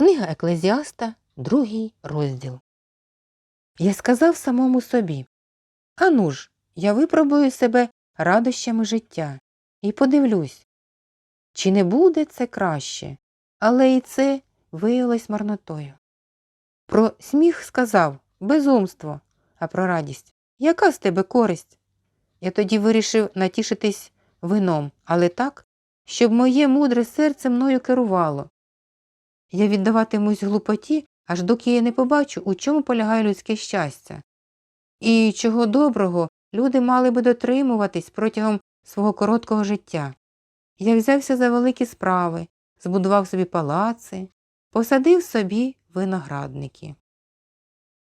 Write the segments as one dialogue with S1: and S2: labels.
S1: Книга Еклезіаста, другий розділ. Я сказав самому собі Ану ж, я випробую себе радощами життя і подивлюсь, чи не буде це краще, але і це виявилось марнотою. Про сміх сказав безумство, а про радість яка з тебе користь? Я тоді вирішив натішитись вином, але так, щоб моє мудре серце мною керувало. Я віддаватимусь глупоті, аж доки я не побачу, у чому полягає людське щастя. І чого доброго люди мали би дотримуватись протягом свого короткого життя. Я взявся за великі справи, збудував собі палаци, посадив собі виноградники.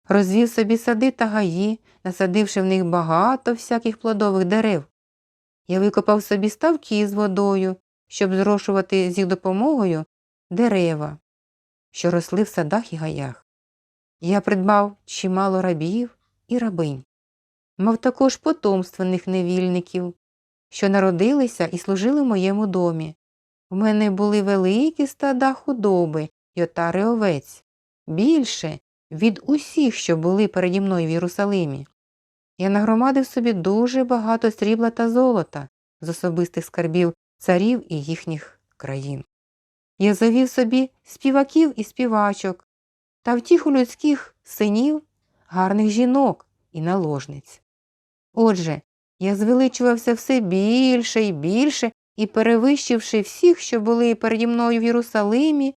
S1: Розвів собі сади та гаї, насадивши в них багато всяких плодових дерев. Я викопав собі ставки з водою, щоб зрошувати з їх допомогою дерева, що росли в садах і гаях. Я придбав чимало рабів і рабинь. Мав також потомственних невільників, що народилися і служили в моєму домі. У мене були великі стада худоби й отари овець, більше від усіх, що були переді мною в Єрусалимі. Я нагромадив собі дуже багато срібла та золота з особистих скарбів царів і їхніх країн. Я завів собі співаків і співачок та втіху людських синів, гарних жінок і наложниць. Отже, я звеличувався все більше і більше і перевищивши всіх, що були переді мною в Єрусалимі,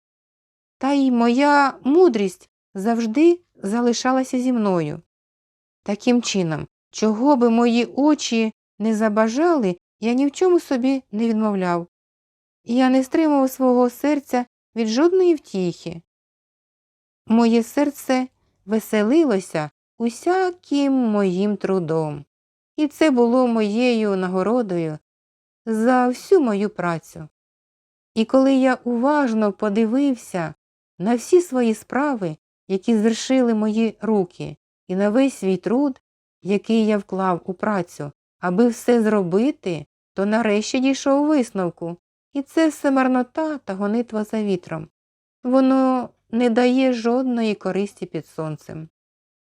S1: та й моя мудрість завжди залишалася зі мною. Таким чином, чого би мої очі не забажали, я ні в чому собі не відмовляв. Я не стримував свого серця від жодної втіхи. Моє серце веселилося усяким моїм трудом, і це було моєю нагородою за всю мою працю. І коли я уважно подивився на всі свої справи, які звершили мої руки, і на весь свій труд, який я вклав у працю, аби все зробити, то нарешті дійшов висновку, і це все марнота та гонитва за вітром. Воно не дає жодної користі під сонцем.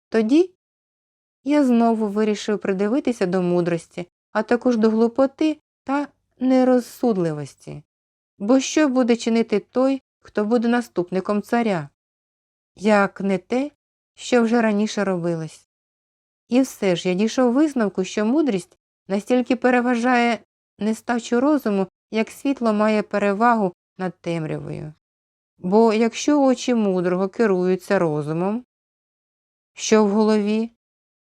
S1: Тоді я знову вирішив придивитися до мудрості, а також до глупоти та нерозсудливості. Бо що буде чинити той, хто буде наступником царя? Як не те, що вже раніше робилось. І все ж я дійшов висновку, що мудрість настільки переважає нестачу розуму, як світло має перевагу над темрявою. Бо якщо очі мудрого керуються розумом, що в голові,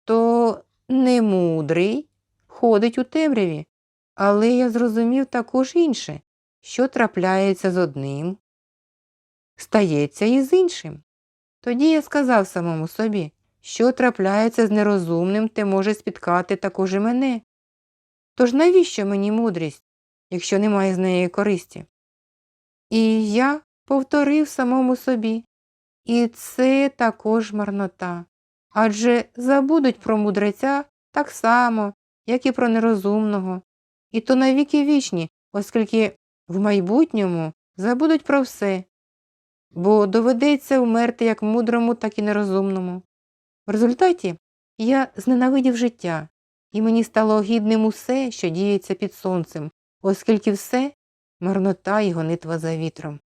S1: то немудрий ходить у темряві, але я зрозумів також інше, що трапляється з одним, стається і з іншим. Тоді я сказав самому собі, що трапляється з нерозумним, те може спіткати також і мене. Тож навіщо мені мудрість, якщо немає з неї користі? І я повторив самому собі, і це також марнота. Адже забудуть про мудреця так само, як і про нерозумного, і то навіки вічні, оскільки в майбутньому забудуть про все, бо доведеться вмерти як мудрому, так і нерозумному. В результаті я зненавидів життя, і мені стало огідним усе, що діється під сонцем, оскільки все марнота і гонитва за вітром.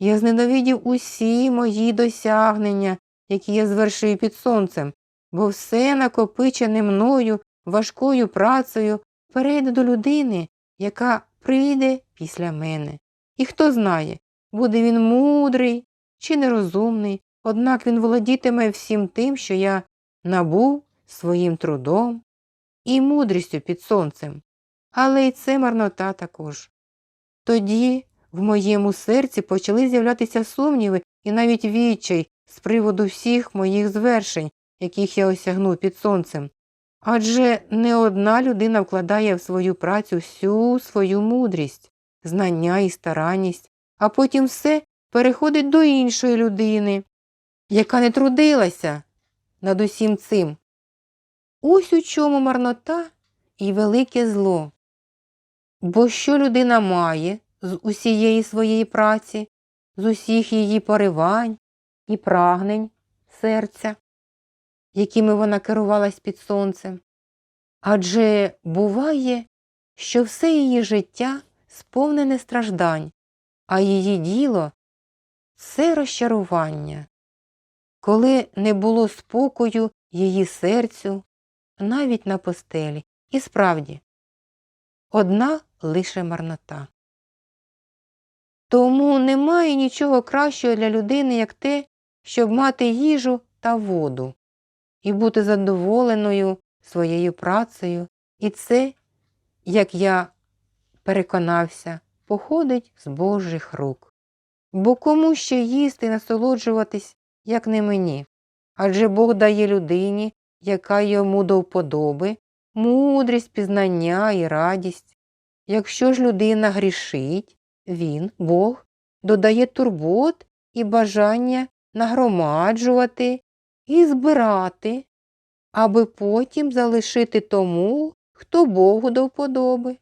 S1: Я зненавидів усі мої досягнення, які я звершив під сонцем, бо все накопичене мною важкою працею перейде до людини, яка прийде після мене. І хто знає, буде він мудрий чи нерозумний, однак він володітиме всім тим, що я набув своїм трудом і мудрістю під сонцем, але й це марнота також. Тоді в моєму серці почали з'являтися сумніви і навіть відчай з приводу всіх моїх звершень, яких я осягнув під сонцем. Адже не одна людина вкладає в свою працю всю свою мудрість, знання і старанність, а потім все переходить до іншої людини, яка не трудилася над усім цим. Ось у чому марнота і велике зло. Бо що людина має з усієї своєї праці, з усіх її поривань і прагнень серця, якими вона керувалась під сонцем. Адже буває, що все її життя сповнене страждань, а її діло це розчарування, коли не було спокою її серцю навіть на постелі. І справді, одна лише марнота. Тому немає нічого кращого для людини, як те, щоб мати їжу та воду і бути задоволеною своєю працею. І це, як я переконався, походить з Божих рук. Бо кому ще їсти і насолоджуватись, як не мені? Адже Бог дає людині, яка йому до вподоби, мудрість, пізнання і радість. Якщо ж людина грішить, він, Бог, додає турбот і бажання нагромаджувати і збирати, аби потім залишити тому, хто Богу до вподоби.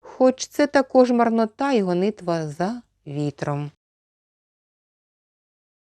S1: Хоч це також марнота і гонитва за вітром.